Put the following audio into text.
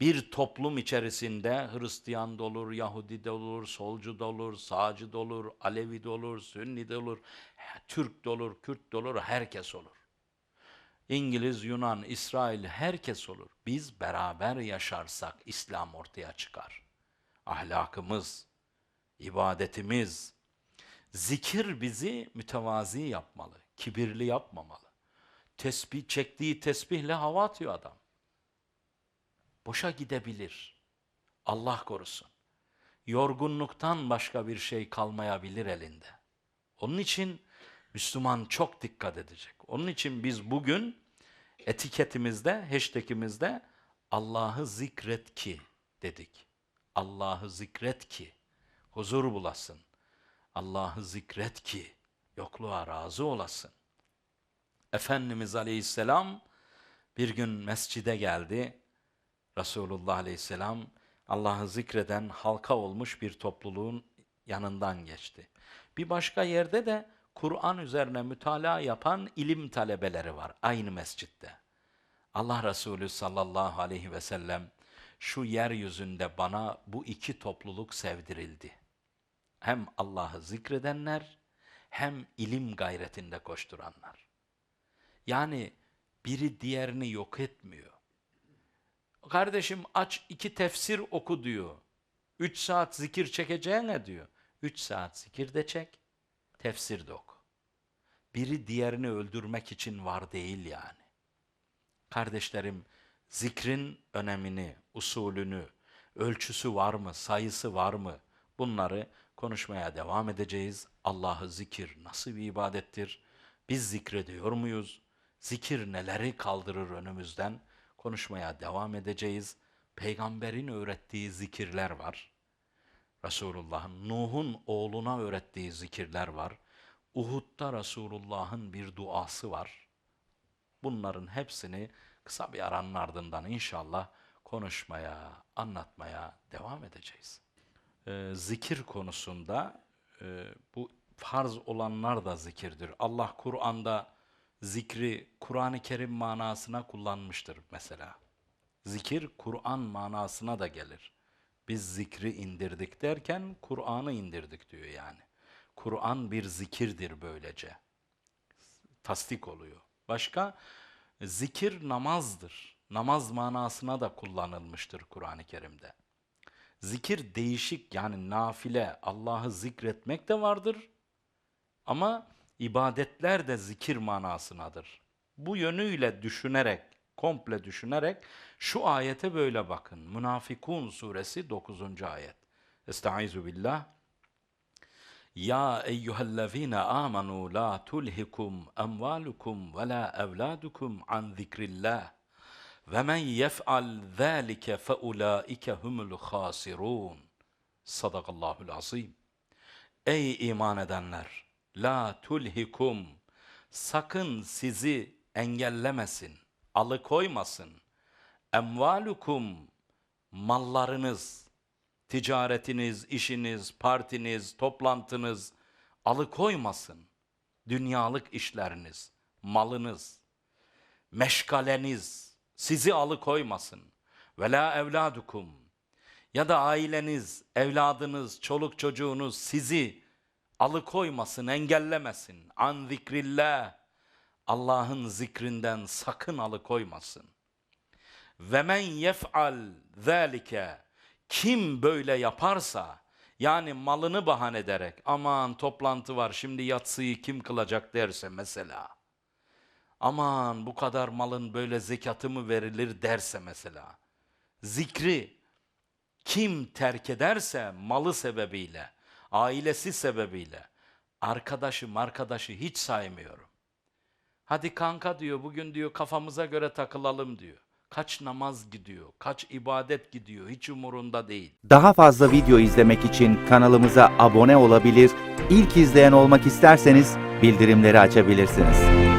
bir toplum içerisinde Hristiyan da olur, Yahudi de olur, solcu da olur, sağcı da olur, Alevi de olur, Sünni de olur, Türk de olur, Kürt de olur, herkes olur. İngiliz, Yunan, İsrail herkes olur. Biz beraber yaşarsak İslam ortaya çıkar. Ahlakımız, ibadetimiz, zikir bizi mütevazi yapmalı, kibirli yapmamalı. Tesbih çektiği tesbihle hava atıyor adam. Boşa gidebilir. Allah korusun. Yorgunluktan başka bir şey kalmayabilir elinde. Onun için Müslüman çok dikkat edecek. Onun için biz bugün etiketimizde, hashtagimizde Allah'ı zikret ki dedik. Allah'ı zikret ki huzur bulasın. Allah'ı zikret ki yokluğa razı olasın. Efendimiz Aleyhisselam bir gün mescide geldi. Resulullah Aleyhisselam Allah'ı zikreden halka olmuş bir topluluğun yanından geçti. Bir başka yerde de Kur'an üzerine mütalaa yapan ilim talebeleri var aynı mescitte. Allah Resulü sallallahu aleyhi ve sellem şu yeryüzünde bana bu iki topluluk sevdirildi. Hem Allah'ı zikredenler hem ilim gayretinde koşturanlar. Yani biri diğerini yok etmiyor. Kardeşim aç iki tefsir oku diyor. Üç saat zikir çekeceğine diyor. Üç saat zikir de çek, tefsir de oku. Biri diğerini öldürmek için var değil yani. Kardeşlerim, zikrin önemini, usulünü, ölçüsü var mı, sayısı var mı? Bunları konuşmaya devam edeceğiz. Allah'ı zikir nasıl bir ibadettir? Biz zikrediyor muyuz? Zikir neleri kaldırır önümüzden? Konuşmaya devam edeceğiz. Peygamberin öğrettiği zikirler var. Resulullah'ın Nuh'un oğluna öğrettiği zikirler var. Uhud'da Resulullah'ın bir duası var. Bunların hepsini kısa bir aranın ardından inşallah konuşmaya, anlatmaya devam edeceğiz. Ee, zikir konusunda e, bu farz olanlar da zikirdir. Allah Kur'an'da zikri Kur'an-ı Kerim manasına kullanmıştır mesela. Zikir Kur'an manasına da gelir. Biz zikri indirdik derken Kur'an'ı indirdik diyor yani. Kur'an bir zikirdir böylece. Tasdik oluyor. Başka zikir namazdır. Namaz manasına da kullanılmıştır Kur'an-ı Kerim'de. Zikir değişik yani nafile Allah'ı zikretmek de vardır. Ama ibadetler de zikir manasınadır. Bu yönüyle düşünerek, komple düşünerek şu ayete böyle bakın. Münafikun suresi 9. ayet. Estaizu billah. Ya eyyühellezine amanu la tulhikum emvalukum ve la evladukum an zikrillah. Ve men yef'al zâlike fe ulâike humul khasirun. Sadakallahul azim. Ey iman edenler! La tulhikum. Sakın sizi engellemesin, alıkoymasın. Emvalukum. Mallarınız, ticaretiniz, işiniz, partiniz, toplantınız alıkoymasın. Dünyalık işleriniz, malınız, meşgaleniz sizi alıkoymasın. Ve la evladukum ya da aileniz, evladınız, çoluk çocuğunuz sizi alıkoymasın, engellemesin. An zikrillah. Allah'ın zikrinden sakın alıkoymasın. Ve men yef'al zâlike. Kim böyle yaparsa, yani malını bahane ederek, aman toplantı var şimdi yatsıyı kim kılacak derse mesela. Aman bu kadar malın böyle zekatı mı verilir derse mesela. Zikri kim terk ederse malı sebebiyle, ailesi sebebiyle, arkadaşı arkadaşı hiç saymıyorum. Hadi kanka diyor bugün diyor kafamıza göre takılalım diyor. Kaç namaz gidiyor, kaç ibadet gidiyor hiç umurunda değil. Daha fazla video izlemek için kanalımıza abone olabilir, ilk izleyen olmak isterseniz bildirimleri açabilirsiniz.